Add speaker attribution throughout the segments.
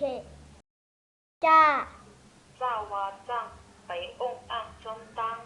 Speaker 1: คจ้า
Speaker 2: จ้าวาจังไปองอังจนตัง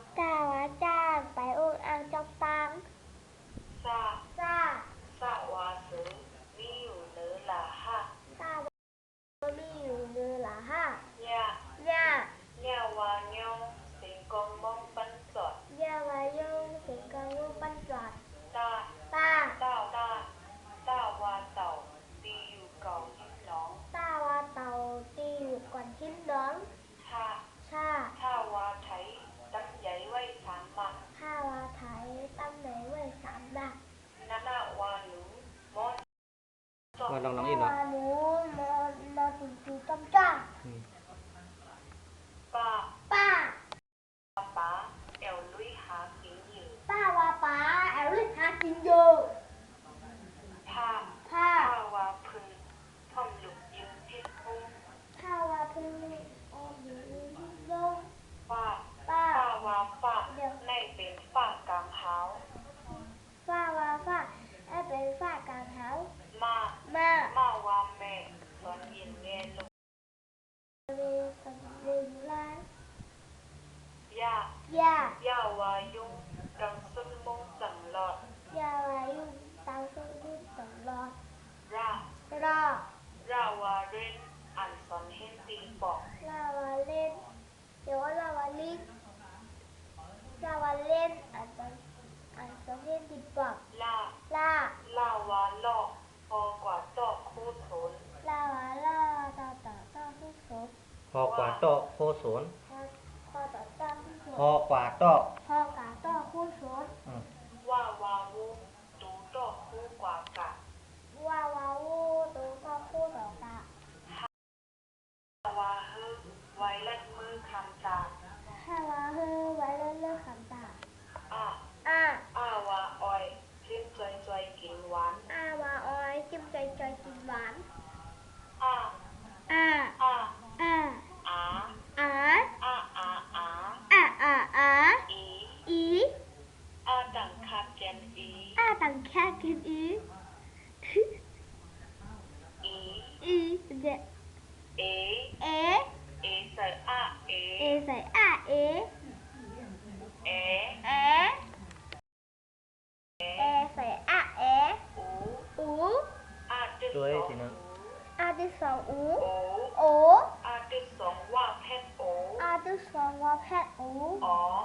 Speaker 1: cat O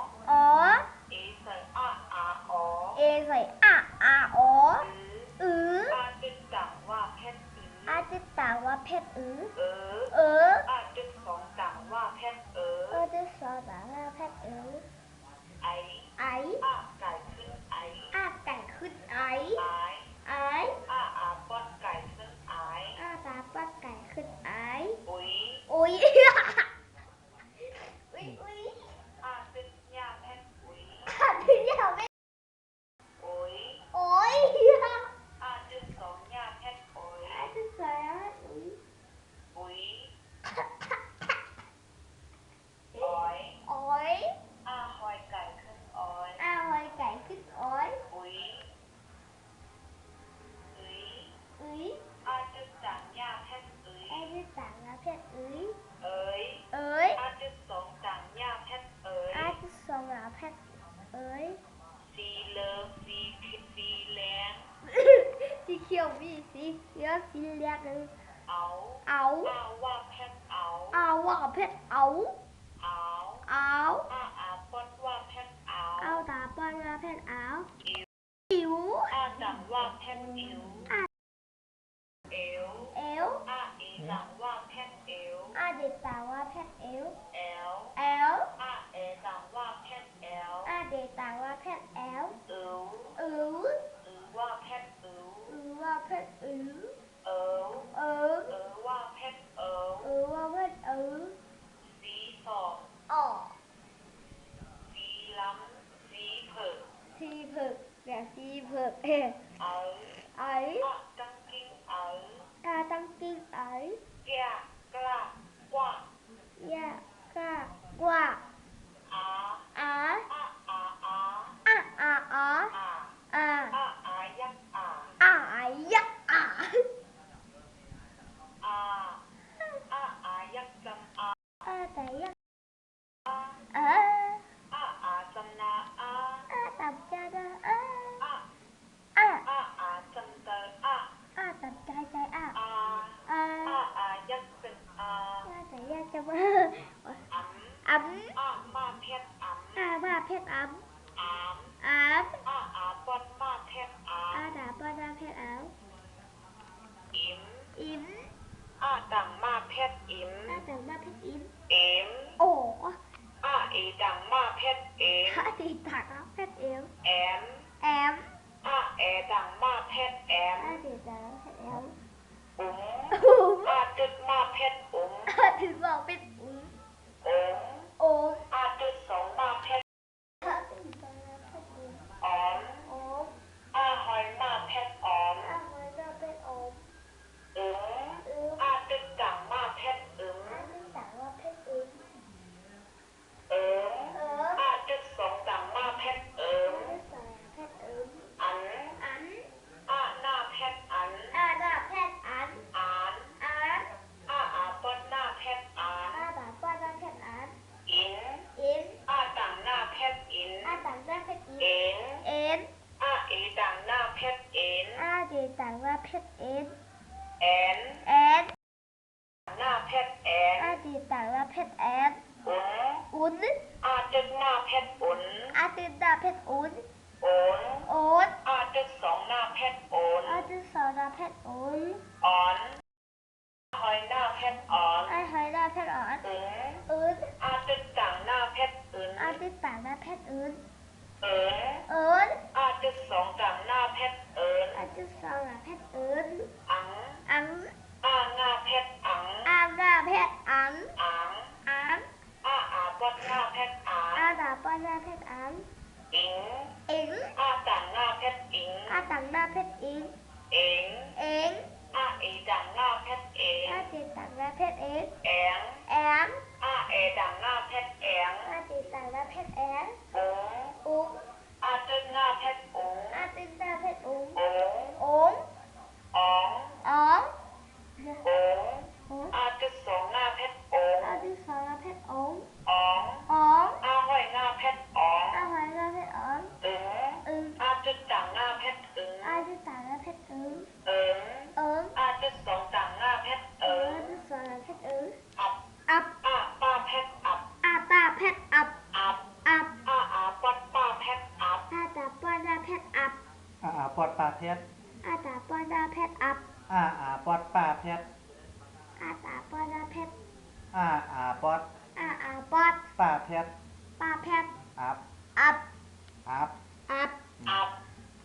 Speaker 1: ด
Speaker 2: นึ
Speaker 3: งเอา
Speaker 2: เอาว่าเพชรเอา
Speaker 1: เอา
Speaker 2: ว่าเพชร
Speaker 1: เอา
Speaker 2: เอา
Speaker 1: เา
Speaker 2: ปอน
Speaker 1: ว่าเพชร
Speaker 2: เอาเอา
Speaker 1: ตอนว่าเพชรเอา
Speaker 2: อิว
Speaker 1: อา
Speaker 2: จังว่าเพ
Speaker 1: ชรอิว
Speaker 2: here. ดังมาแพทย์อิ
Speaker 1: ม
Speaker 2: อาดังมา
Speaker 1: เพชรอิม
Speaker 2: เอ็ม
Speaker 1: โอ้
Speaker 2: อาเอดังมาแพทย์เอ็ม
Speaker 1: อาดี มาเพชรเอ็น
Speaker 2: แอ
Speaker 1: น
Speaker 2: แอนหน้าแพทย์แอน
Speaker 1: อาดีตักมาเพชร
Speaker 2: แอน
Speaker 1: อุน
Speaker 2: อุ่น
Speaker 1: อาตึก
Speaker 2: หน้าแพทย์อุน
Speaker 1: อาดีตาเพชรอุ่น
Speaker 2: โอน
Speaker 1: โอน
Speaker 2: อาตึกสองหน้าแพทย์โอน
Speaker 1: อาดีสองตาเพชรอุ่น
Speaker 2: ออนหอยหน้าแพทย์ออน
Speaker 1: อาหอยตาเพชรอ่อน
Speaker 2: อึน
Speaker 1: อุ่น
Speaker 2: อาตึกต่างหน้าแพทย์อึน
Speaker 1: อาดีตักมาเพชรอุ่น
Speaker 2: เอิน
Speaker 1: เอิน
Speaker 2: อาตึกสองต่างหน้าแพทย์เอิน
Speaker 1: อาดีสองตาเพชรอุ่น
Speaker 2: อัง
Speaker 1: อัง
Speaker 2: อาหน้าแพทย์อัง
Speaker 1: อาหน้าเพชรอัง
Speaker 2: อัง
Speaker 1: อัง
Speaker 2: อาอาบดหน้าเพชรอา
Speaker 1: อาดาปอนาเพชรอัง
Speaker 2: อิง
Speaker 1: อิง
Speaker 2: อาต่างหน้าเพชรอิง
Speaker 1: อาตังหน้าเพชรอิง
Speaker 2: เอง
Speaker 1: เอง
Speaker 2: อาเอดังหน้าเพชรเอง
Speaker 1: อาดีตักมาเพชรเอง
Speaker 2: แอง
Speaker 1: แอ
Speaker 2: นอา
Speaker 1: เอ ด
Speaker 2: ป
Speaker 3: ลาเพชร
Speaker 1: อาตาปอนาเพชรอับ
Speaker 3: อาอาปอดปลาเพชร
Speaker 1: อาตาปอนาเพชร
Speaker 3: อาอาปอด
Speaker 1: อาอาปอด
Speaker 3: ปลาเพชร
Speaker 1: ปาเพชร
Speaker 3: อับ
Speaker 1: อับ
Speaker 3: อับ
Speaker 1: อับ
Speaker 2: อับ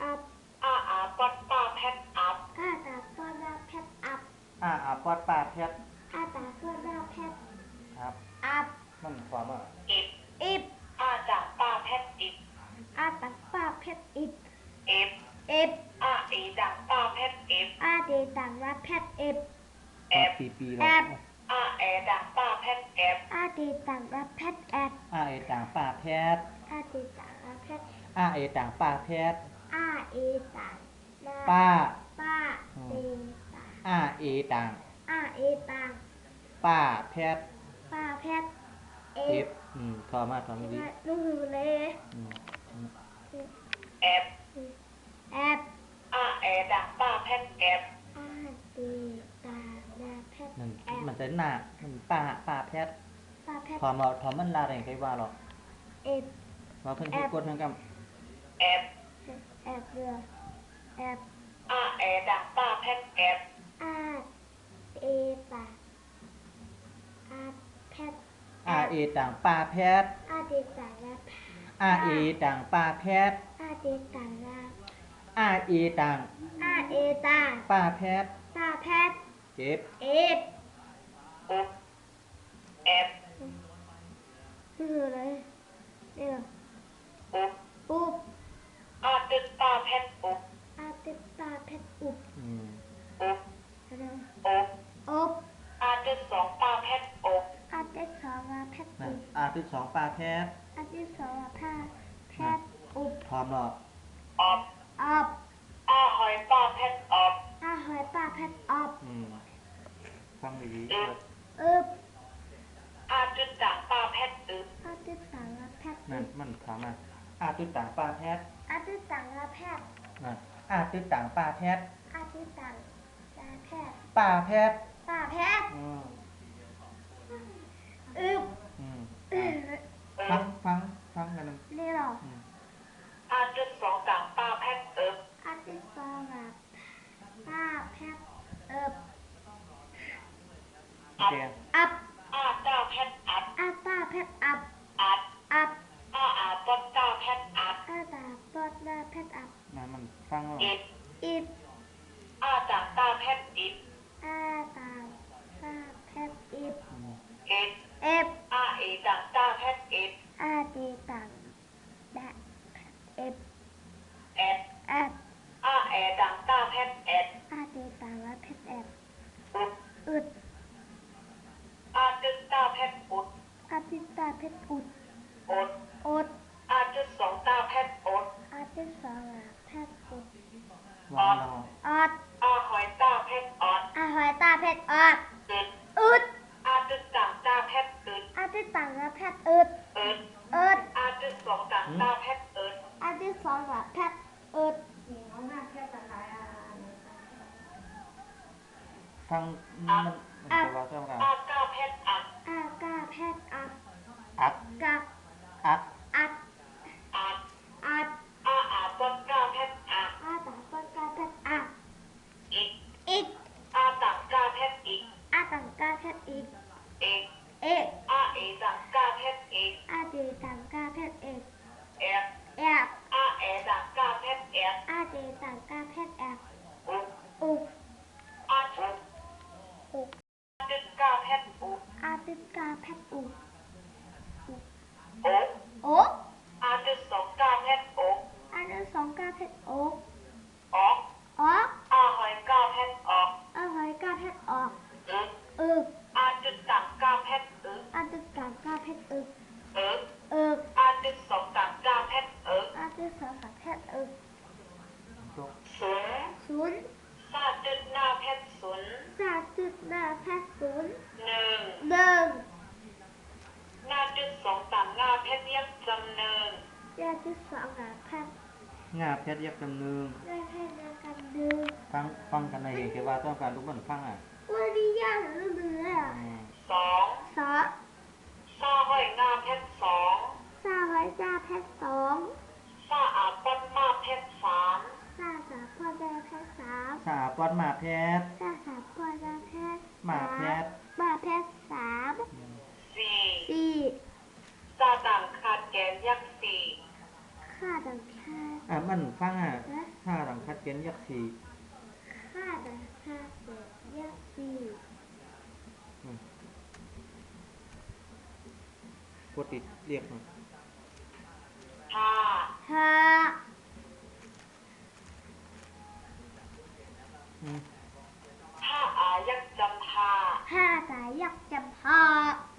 Speaker 1: อับ
Speaker 2: อาอาปัดป้าเพชรอับ
Speaker 1: อาตาปอนาเพชรอับ
Speaker 3: อาอาปอดปลาเพชร
Speaker 1: อาตาปอนาเพชร
Speaker 3: ครับ
Speaker 1: อับ
Speaker 3: มันความว่า
Speaker 2: อิบ
Speaker 1: อิบ
Speaker 2: อาจากป้าเพชรอิบ
Speaker 1: อาตาปาเพชรอิบ
Speaker 2: อิบ
Speaker 1: อิบ
Speaker 2: อาอีดังป้าเพชรอิบ
Speaker 1: อาเดตังว่าเพชรอิบ
Speaker 2: แอบ
Speaker 3: ปีปี
Speaker 1: แอ
Speaker 3: แล้ว
Speaker 1: บ
Speaker 2: อาแอดังป้าเพชรแอบ
Speaker 1: อาเดตังว่าเพชรแอบ
Speaker 3: อาเอต่างปลาเพชร
Speaker 1: อาเดตังว่าเพชร
Speaker 3: อาเอต่างปลาเพชร
Speaker 1: อาเอตังนา
Speaker 3: ป้า
Speaker 1: ป้าเดตัง
Speaker 3: อาเอต่าง
Speaker 1: อาเอตัง
Speaker 3: ป้าเพชร
Speaker 1: ป้าเพชรเอ
Speaker 3: เอ
Speaker 1: ฟ
Speaker 3: ฟอืมทอมาทอไม่ดี
Speaker 1: นูเลย
Speaker 3: อืมอืม
Speaker 2: แอบ
Speaker 1: แอบ
Speaker 2: อาแอดังป้าเพชรแอบ
Speaker 1: อาเดตังว่าเพชร
Speaker 3: มัน
Speaker 1: แอบ
Speaker 3: มันจะหน้ามันป้าป้าเพชร
Speaker 1: ป้าเพชร
Speaker 3: ทอมาทอมันลาแรงใครว่าหรอก
Speaker 1: เอฟ
Speaker 3: ว่าเพิ่นที่กดเพิ่นกับ
Speaker 2: แอบ
Speaker 1: แอบเรือแอบ
Speaker 2: อาแอดังป้าเพชรแอบ
Speaker 1: อาเอตาอาแพท
Speaker 3: อาเอต่างปลาเพชร
Speaker 1: อาเดตังว่า
Speaker 3: อาเอต่างปลาเพชร
Speaker 1: อาเดตังว่า
Speaker 3: อาเอต่าง
Speaker 1: อาเอตา
Speaker 3: ปลาเพชร
Speaker 1: ตาแพท
Speaker 3: เจ็บ
Speaker 1: เอฟ
Speaker 2: อุบแอบ
Speaker 1: คืออะไรเนี่ย
Speaker 2: อุ
Speaker 1: อึบ
Speaker 2: อาตุ
Speaker 1: ตาะ
Speaker 2: ปา
Speaker 1: แพท
Speaker 3: ย์
Speaker 1: อึบ
Speaker 3: อาตุสัง
Speaker 1: แพท
Speaker 2: ย์
Speaker 1: นั่
Speaker 3: นมันคำ
Speaker 2: อะ
Speaker 1: อา
Speaker 2: ตุตางปาแพทย์อา
Speaker 1: ตุสังแพท
Speaker 3: ย์นั่
Speaker 1: อา
Speaker 3: ตุตางปาแพทย์
Speaker 1: อาตุสังแพท
Speaker 3: ย์ปา
Speaker 1: แพท
Speaker 3: ย์
Speaker 1: ปาแพท
Speaker 3: ย์
Speaker 1: อึบ
Speaker 3: ฟังฟังฟังกันนึะ
Speaker 1: นี่หรอ
Speaker 3: อา
Speaker 2: ตุสอ
Speaker 1: ง
Speaker 2: ก
Speaker 1: ลา
Speaker 2: งปาแพทย์อึบ
Speaker 1: อาตุสอง
Speaker 3: ลง
Speaker 2: ปาแพทย์ 阿方法，它呃。ทา
Speaker 1: ง
Speaker 3: มันเรา
Speaker 2: เท่า
Speaker 1: กั
Speaker 2: นอ้า
Speaker 1: กาแพทย์อั
Speaker 2: ก
Speaker 1: อา
Speaker 2: กาแพทย์อัก
Speaker 1: อัก้า
Speaker 2: งอะ
Speaker 1: ว่า
Speaker 2: ดีย่าหรืเบื่ออืสอง
Speaker 1: สอ
Speaker 2: ซาห้อย
Speaker 1: งาแพท
Speaker 2: สองซา
Speaker 1: ไว้น้าแพทสอง
Speaker 2: ซาอาป้อนมาแพทสาม
Speaker 1: ซาสามพ่อแม่แพทสาม
Speaker 3: สาปอดหมาแพท
Speaker 1: ย์าสามพ่อแม่แพท
Speaker 3: หมาแพทห
Speaker 1: มาแพทสาม
Speaker 2: สี่
Speaker 1: สี่
Speaker 2: ซาต่างขาดแกนยักษ์สี่
Speaker 1: ข้าดังแค่
Speaker 3: อะมันฟังอะ
Speaker 1: นะ
Speaker 3: ถ้าหลังคาดแกนยักษ์สี่
Speaker 1: พูดติด
Speaker 3: เรียกมา
Speaker 2: ห้า
Speaker 1: ห้า
Speaker 3: อ
Speaker 2: ห้าอายักจำพา
Speaker 1: ห้าสายยักจำ
Speaker 2: พาะ